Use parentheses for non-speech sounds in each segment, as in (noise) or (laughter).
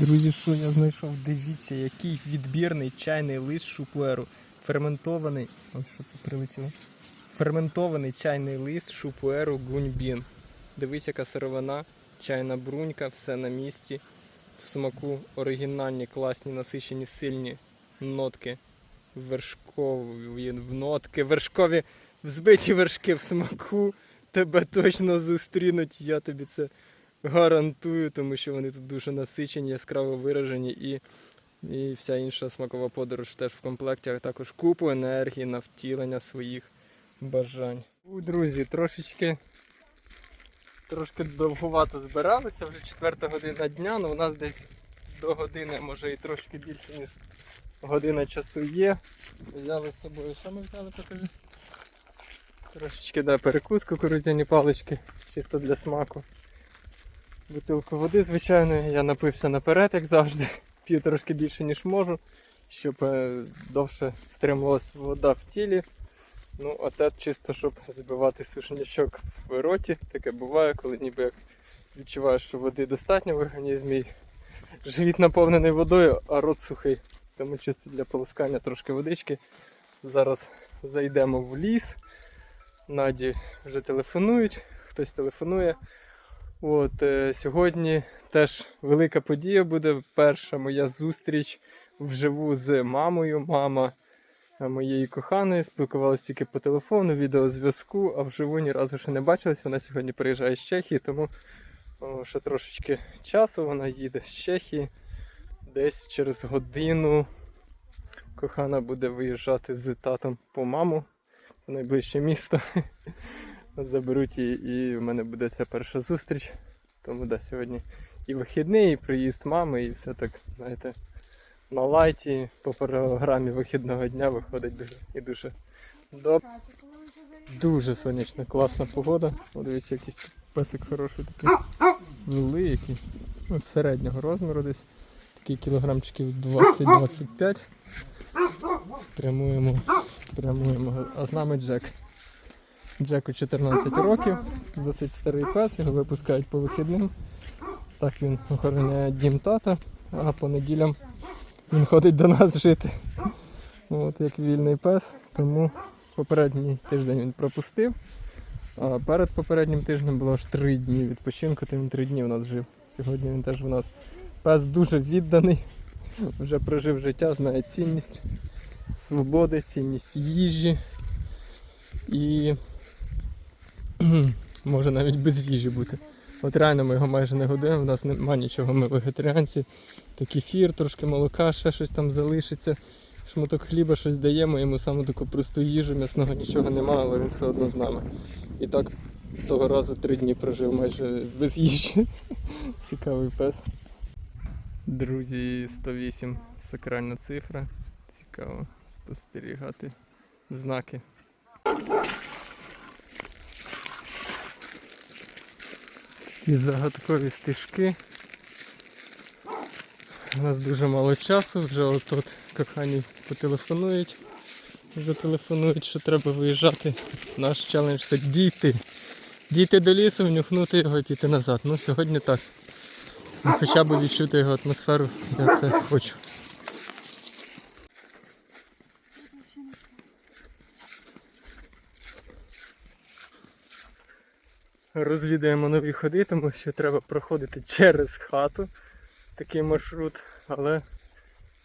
Друзі, що я знайшов? Дивіться, який відбірний чайний лист шупуеру. Ферментований. Ось що це прилетіло. Ферментований чайний лист шупуеру гуньбін. Дивись, яка сировина, чайна брунька, все на місці. В смаку оригінальні, класні, насичені, сильні нотки. Вершкові в нотки, вершкові, взбиті вершки в смаку. Тебе точно зустрінуть, я тобі це гарантую, тому що вони тут дуже насичені, яскраво виражені і, і вся інша смакова подорож теж в комплекті, а також купу енергії на втілення своїх бажань. Друзі, трошечки трошки довгувато збиралися, вже четверта година дня, але у нас десь до години, може і трошки більше, ніж година часу є. Взяли з собою, що ми взяли, покажи. Трошечки да, перекус кукурудзяні палички, чисто для смаку. Бутилку води, звичайно, я напився наперед, як завжди. (laughs) П'ю трошки більше, ніж можу, щоб е, довше стримувалася вода в тілі. Ну, а це чисто, щоб збивати сушнячок в роті. Таке буває, коли ніби як відчуваєш, що води достатньо в організмі. Живіт наповнений водою, а рот сухий. Тому чисто для полоскання трошки водички. Зараз зайдемо в ліс. Наді вже телефонують, хтось телефонує. От, е, сьогодні теж велика подія буде. Перша моя зустріч вживу з мамою. Мама е, моєї коханої спілкувалася тільки по телефону, відеозв'язку, а вживу ні разу ще не бачилась. Вона сьогодні приїжджає з Чехії, тому о, ще трошечки часу вона їде з Чехії. Десь через годину кохана буде виїжджати з татом по маму в найближче місто. (laughs) Заберуть її, і в мене буде ця перша зустріч. Тому да, сьогодні і вихідний, і приїзд мами, і все так, знаєте, на лайті по програмі вихідного дня виходить дуже і дуже добре. Дуже сонячна, класна погода. О, дивіться, якийсь тут песик хороший такий. Великий. От середнього розміру десь. Такий кілограмчиків 20-25. Прямуємо, прямуємо. А з нами Джек. Джеку 14 років, досить старий пес, його випускають по вихідним. Так він охороняє дім тата, а по неділям він ходить до нас жити. От як вільний пес, тому попередній тиждень він пропустив. А перед попереднім тижнем було аж три дні відпочинку, то він три дні у нас жив. Сьогодні він теж у нас пес дуже відданий, вже прожив життя, знає цінність свободи, цінність їжі. І може навіть без їжі бути. От реально ми його майже не годуємо, у нас немає нічого, ми вегетаріанці. То кефір, трошки молока, ще щось там залишиться. Шматок хліба щось даємо, йому саме таку просту їжу, м'ясного нічого немає, але він все одно з нами. І так того разу три дні прожив майже без їжі. (laughs) Цікавий пес. Друзі, 108 сакральна цифра. Цікаво спостерігати знаки. І загадкові стежки. У нас дуже мало часу, вже отут кохані потелефонують. Зателефонують, що треба виїжджати. Наш челендж це дійти. Дійти до лісу, внюхнути його і піти назад. Ну сьогодні так. Ну, хоча б відчути його атмосферу, я це хочу. Розвідаємо нові ходи, тому що треба проходити через хату такий маршрут, але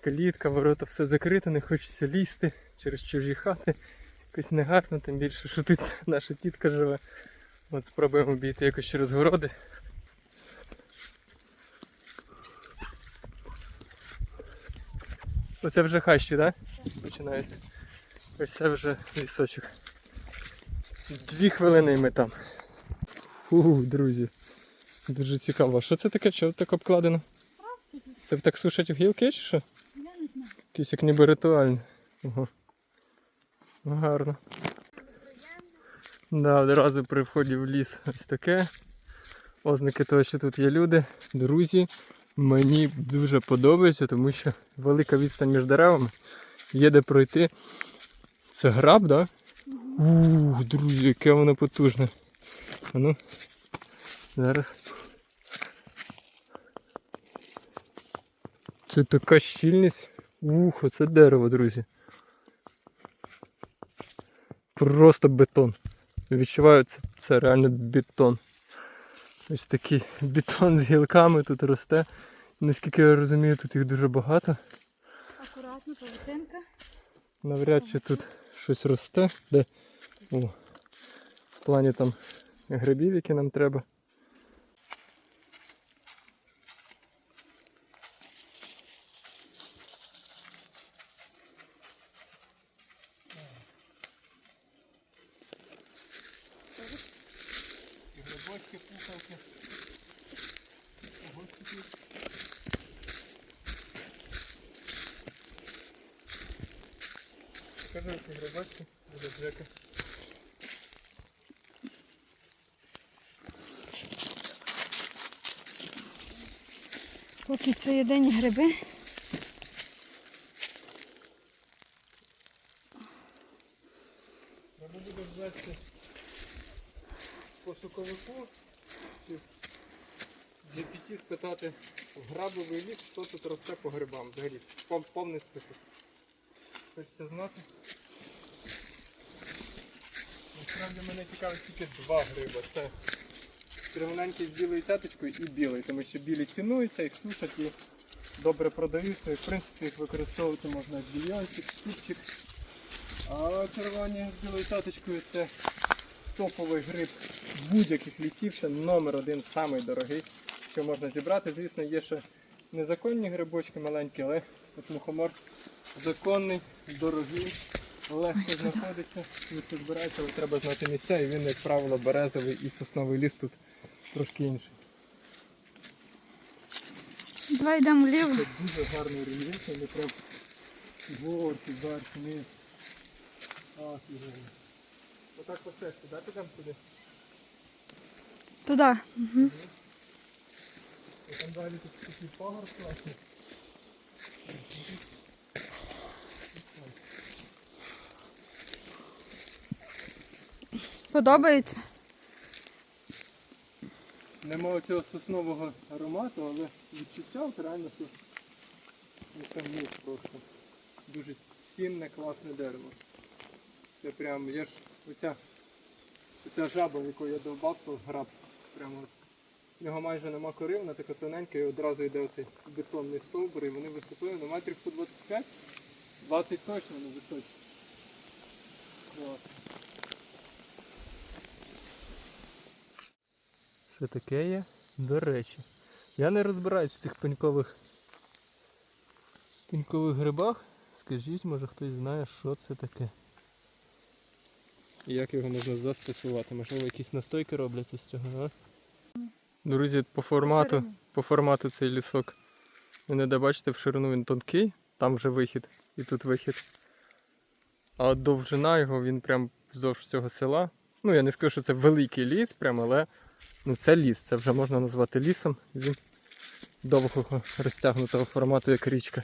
клітка, ворота все закрито, не хочеться лізти через чужі хати. Якось негарно, тим більше, що тут наша тітка живе. От спробуємо обійти якось через городи. Оце вже хащі, так? Да? Починається. Ось це вже лісочок. Дві хвилини і ми там. Фу, друзі. Дуже цікаво. Що це таке? Що так обкладено? Це так сушать гілки чи що? Я не знаю. Якісь як ніби ритуальні. Ого. Ну, Гарно. Да, одразу при вході в ліс ось таке. Ознаки того, що тут є люди, друзі. Мені дуже подобається, тому що велика відстань між деревами. Є де пройти. Це граб, так? Да? Ууу, друзі, яке воно потужне. А ну, зараз. Це така щільність. Ух, це дерево, друзі. Просто бетон. Відчуваю, це, це реально бетон. Ось такий бетон з гілками тут росте. Наскільки я розумію, тут їх дуже багато. Акуратно, павутинка. Навряд чи тут щось росте. Де? О, в плані там грибів, які нам треба. Грибочки, пуханки. Скажи, ці грибочки буде Джека. Поки це єдині гриби. Треба буде ввести пошуковику чи в GPT спитати в грабовий ліс, що тут росте по грибам. Взагалі, повний список. Хочеться знати. Насправді мене цікавить тільки два гриби. Це червоненький з білою цяточкою і білий, тому що білі цінуються, їх сушать і добре продаються. І в принципі їх використовувати можна як більйончик, супчик. А червоні з білою цяточкою це топовий гриб будь-яких лісів, це номер один, самий дорогий, що можна зібрати. Звісно, є ще незаконні грибочки маленькі, але от мухомор законний, дорогий, легко знаходиться, швидко збирається, але треба знати місця, і він, як правило, березовий і сосновий ліс тут трошки інший. Давай йдемо вліво. Це дуже гарний рельєф, вони прям горки, барки, ні. Офігенно. Отак по цесті, да, підемо туди? Туди. Угу. І там далі тут такий пагор класний. Подобається? Нема цього соснового аромату, але відчуття от реально ну, це мух просто. Дуже цінне, класне дерево. Це прям, я ж оця, оця жаба, яку я довбав, то граб. Прямо. В нього майже нема кори, вона така тоненька і одразу йде оцей бетонний стовбур, і вони висотою на метрів по 25, 20 точно не високі. Що таке є? До речі. Я не розбираюсь в цих пенькових пенькових грибах. Скажіть, може хтось знає, що це таке. І як його можна застосувати? Можливо, якісь настойки робляться з цього, а? Друзі, по формату, по формату цей лісок. Ви не де бачите, в ширину він тонкий, там вже вихід і тут вихід. А довжина його, він прям вздовж цього села. Ну, я не скажу, що це великий ліс, прям, але ну, це ліс, це вже можна назвати лісом. Він довгого розтягнутого формату, як річка.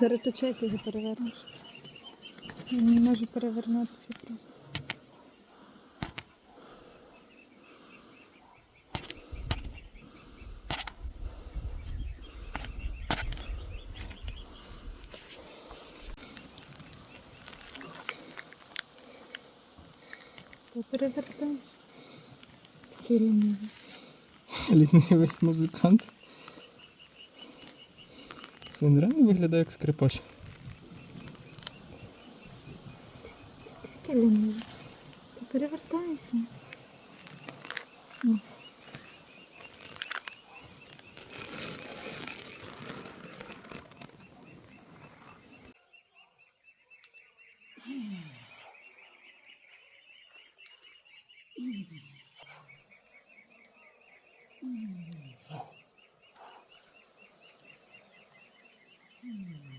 Зараз тече. Він не може перевернутися просто. Ти перевертайся. Такий лінивий. Лінивий музикант. Він реально виглядає як скрипач. Такий лінивий. Ти перевертайся. Hmm.